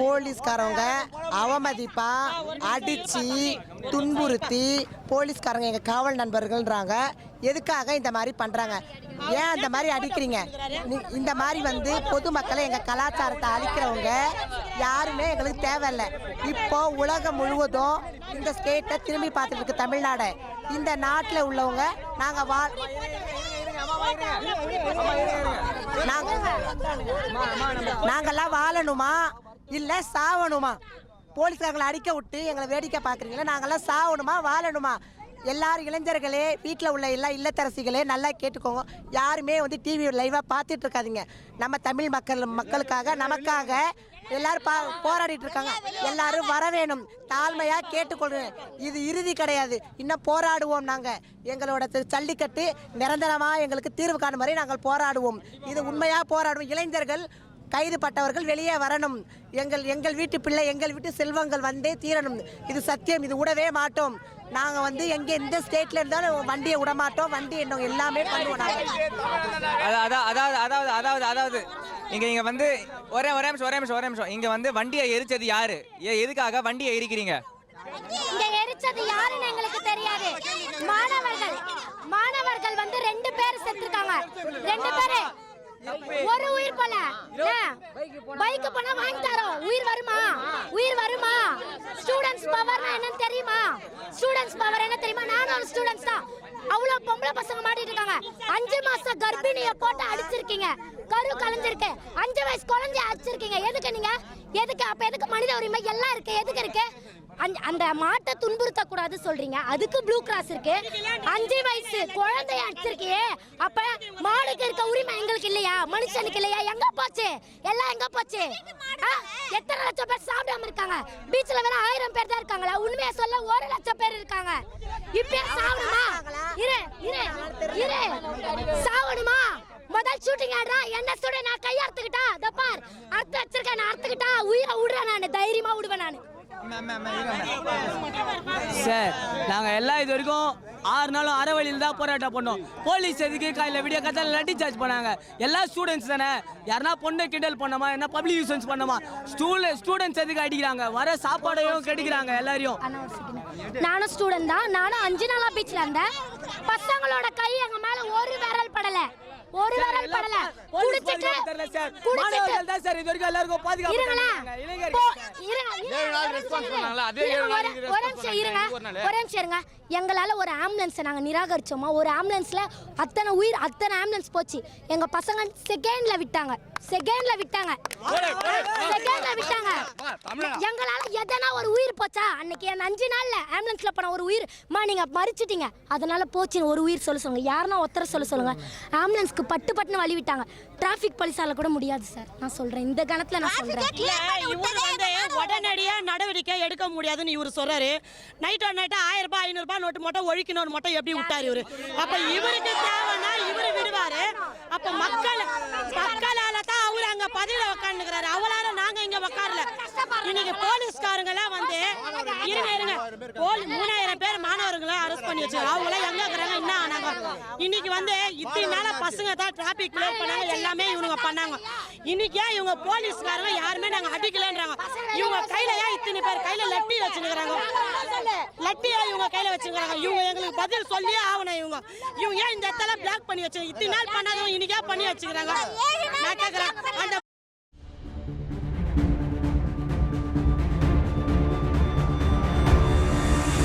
போலீஸ்காரவங்க அவமதிப்பா அடிச்சு துன்புறுத்தி போலீஸ்காரங்க எங்க காவல் நண்பர்கள்ன்றாங்க. எதுக்காக இந்த மாதிரி பண்றாங்க? ஏன் அந்த மாதிரி அடிக்கிறீங்க? இந்த மாதிரி வந்து பொதுமக்களை எங்க கலாச்சாரத்தை அழிக்கிறவங்க யாருமே எங்களுக்கு தேவையில்லை. இப்போ உலகம் முழுவதும் இந்த ஸ்டேட்டை திரும்பி பார்த்துட்டு இருக்கு தமிழ்நாடு. இந்த நாட்டில் உள்ளவங்க நாங்கள் வா நாங்கள்லாம் நாங்கெல்லாம் வாழணுமா? இல்லை சாவணுமா? போலீஸ்காரங்களை அடிக்க விட்டு எங்களை வேடிக்கை பார்க்குறீங்களா? நாங்கள்லாம் சாவணுமா? வாழணுமா? எல்லாரும் இளைஞர்களே வீட்டில் உள்ள எல்லா இல்லத்தரசிகளே நல்லா கேட்டுக்கோங்க. யாருமே வந்து டிவி லைவாக பார்த்துட்டு இருக்காதிங்க நம்ம தமிழ் மக்கள் மக்களுக்காக நமக்காக எல்லாரும் பா போராடிட்டு இருக்காங்க எல்லாரும் வர வேணும். தாழ்மையாக கேட்டுக்கொள்றேன் இது இறுதி கிடையாது. இன்னும் போராடுவோம் நாங்கள் எங்களோட ஜல்லிக்கட்டு நிரந்தரமாக எங்களுக்கு தீர்வு காணும் வரை நாங்கள் போராடுவோம். இது உண்மையாக போராடுவோம். இளைஞர்கள் கைதுப்பட்டவர்கள் வெளியே வரணும். எங்கள் எங்கள் வீட்டு பிள்ளை எங்கள் வீட்டு செல்வங்கள் வந்தே தீரணும். இது சத்தியம் இது விடவே மாட்டோம். நாங்க வந்து எங்க எந்த ஸ்டேட்ல இருந்தாலும் வண்டியை விட மாட்டோம் வண்டி என்ன எல்லாமே பண்ணுவோம் நாங்க. அதா- அதா- அதாவது அதாவது அதாவது அதாவது. இங்க இங்க வந்து ஒரே ஒரே நிமிஷம் ஒரே நிமிஷம் ஒரே நிமிஷம். இங்க வந்து வண்டியை எரிச்சது யாரு? ஏ- எதுக்காக வண்டியை எரிக்கிறீங்க? இங்க எரிச்சது யாருன்னு எங்களுக்கு தெரியாது. மாணவர்கள் மாணவர்கள் வந்து ரெண்டு பேர் செத்துருக்காங்க. ரெண்டு பேரு ஒரு உயிர் போல. பைக் போனா வாங்கி தரோம் உயிர் வருமா? உயிர் வருமா? ஸ்டூடண்ட்ஸ் பவர்னா என்னன்னு தெரியுமா? ஸ்டூடண்ட்ஸ் பவர் என்ன தெரியுமா? நானும் ஒரு ஸ்டூடண்ட்ஸ் தான். அவ்வளவு பொம்பளை பசங்க மாட்டிட்டு இருக்காங்க. அஞ்சு மாசம் கர்ப்பிணிய போட்டு அடிச்சிருக்கீங்க. கரு கலைஞ்சிருக்கு. அஞ்சு வயசு குழந்தைய அடிச்சிருக்கீங்க. எதுக்கு நீங்க? எதுக்கு? அப்ப எதுக்கு மனித உரிமை? எல்லாம் இருக்கு. எதுக்கு இருக்கு? அந்த- அந்த மாட்டை துன்புறுத்த கூடாது சொல்றீங்க. அதுக்கு ப்ளூ கிராஸ் இருக்கு. அஞ்சு வயசு குழந்தைய அடிச்சிருக்கியே. அப்ப மாடுக்கு இருக்க உரிமை எங்களுக்கு இல்லையா? மனுஷனுக்கு இல்லையா? எங்க போச்சு? எல்லாம் எங்க போச்சு? ஆ? எத்தனை லட்சம் பேர் சாப்பிடாம இருக்காங்க? பீச்ல வேற ஆயிரம் பேர் தான் இருக்காங்களா? உண்மையா சொல்ல ஒரு லட்சம் பேர் இருக்காங்க. இப்ப சாவணுமா? இரு இரு இரு. சாவணுமா? முதல் ஷூட்டிங் ஆடுறா. என்ன சுட? நான் கை அறுத்துக்கிட்டா பார். அறுத்து வச்சிருக்கேன். நான் அறுத்துக்கிட்டா. உயிரை விடுறேன் நான். தைரியமா விடுவேன் நான். சார் நாங்கள் எல்லாம் இது வரைக்கும் ஆறு நாளும் அரை வழியில் தான் போராட்டம் பண்ணோம். போலீஸ் எதுக்கு காலையில் விடிய கத்தால லட்டி சார்ஜ் பண்ணாங்க. எல்லா ஸ்டூடெண்ட்ஸ் தானே. யாருனா பொண்ணை கிண்டல் பண்ணோமா என்ன பப்ளிக் யூசன்ஸ் பண்ணோமா? ஸ்டூல ஸ்டூடெண்ட்ஸ் எதுக்கு அடிக்கிறாங்க? வர சாப்பாடையும் கெடுக்கிறாங்க எல்லாரையும். நானும் ஸ்டூடெண்ட் தான். நானும் அஞ்சு நாளா பீச்ல இருந்தேன். பசங்களோட கை எங்க மேல ஒரு விரல் படல. ஒரு விரல் படல. குடிச்சிட்டு குடிச்சிட்டு. மாணவர்கள் தான் சார் இது வரைக்கும் எல்லாருக்கும் பாதுகாப்பு இருங்களேன். ஏழு நாள் ஒரு response நிமிஷம் பண்ணாங்களா? அதே இருங்க, ஏழு நாள் ஒரு- response ஒரு நிமிஷம் இருங்க ஒரு நாள். ஒரு நிமிஷம் இருங்க. எங்களால ஒரு ஆம்புலன்ஸை நாங்க நிராகரிச்சோமா? ஒரு ஆம்புலன்ஸ்ல அத்தனை உயிர் அத்தனை ஆம்புலன்ஸ் போச்சு. எங்க பசங்க செகண்ட்ல விட்டாங்க. செகண்ட்ல விட்டாங்க. செகண்ட்ல விட்டாங்க. எங்களால எதனா ஒரு உயிர் போச்சா? அன்னைக்கு அந்த அஞ்சு நாள்ல ஆம்புலன்ஸ்ல போன ஒரு உயிர். மா நீங்க மறிச்சிட்டீங்க. அதனால போச்சுன்னு ஒரு உயிர் சொல்ல சொல்லுங்க. யாருன்னா ஒருத்தர சொல்ல சொல்லுங்க. ஆம்புலன்ஸ்க்கு பட்டு பட்டுன்னு வழி விட்டாங்க. டிராஃபிக் போலீஸால கூட முடியாது சார் நான் சொல்றேன். இந்த கணத்துல நான் சொல்றேன். இவர் வந்து உடனடியா நடவடிக்கை எடுக்க முடியாதுன்னு இவர் சொல்றாரு. நைட் நைட்டா ஆயிரம் ரூபாய் ஐநூறு ரூபாய் நோட்டு மட்டும் ஒழிக்கணும் மட்டும் எப்படி விட்டாரு இவரு? அப்ப இவருக்கு தேவைன்னா இவரு விடுவாரு அப்ப மக்கள் மக்களால தான் அவரு அங்க பதவியில உட்காந்துக்கிறாரு அவளால நாங்க இங்க உட்காரல இன்னைக்கு போலீஸ்காரங்க எல்லாம் வந்து இருங்க இருங்க. போலி மூணாயிரம் பேர் மாணவர்களை அரெஸ்ட் பண்ணி வச்சு அவங்க எல்லாம் எங்க இருக்கிறாங்க என்ன ஆனாங்க? இன்னைக்கு வந்து இத்தனை நாளா பசங்க தான் டிராபிக் கிளியர் பண்ணாங்க எல்லாமே இவனுங்க பண்ணாங்க. இன்னைக்கு ஏன் இவங்க போலீஸ்காரங்க யாருமே நாங்க அடிக்கலன்றாங்க? இவங்க கையில ஏன் இத்தனை பேர் கையில லட்டி வச்சுக்கிறாங்க லட்டியா இவங்க கையில வச்சுக்கிறாங்க இவங்க எங்களுக்கு பதில் சொல்லியே ஆகணும் இவங்க. இவங்க ஏன் இந்த இடத்துல பிளாக் பண்ணி வச்சு இத்தனை நாள் பண்ணாதவங்க இன்னைக்கே பண்ணி வச்சுக்கிறாங்க? நான் கேக்குறேன். அந்த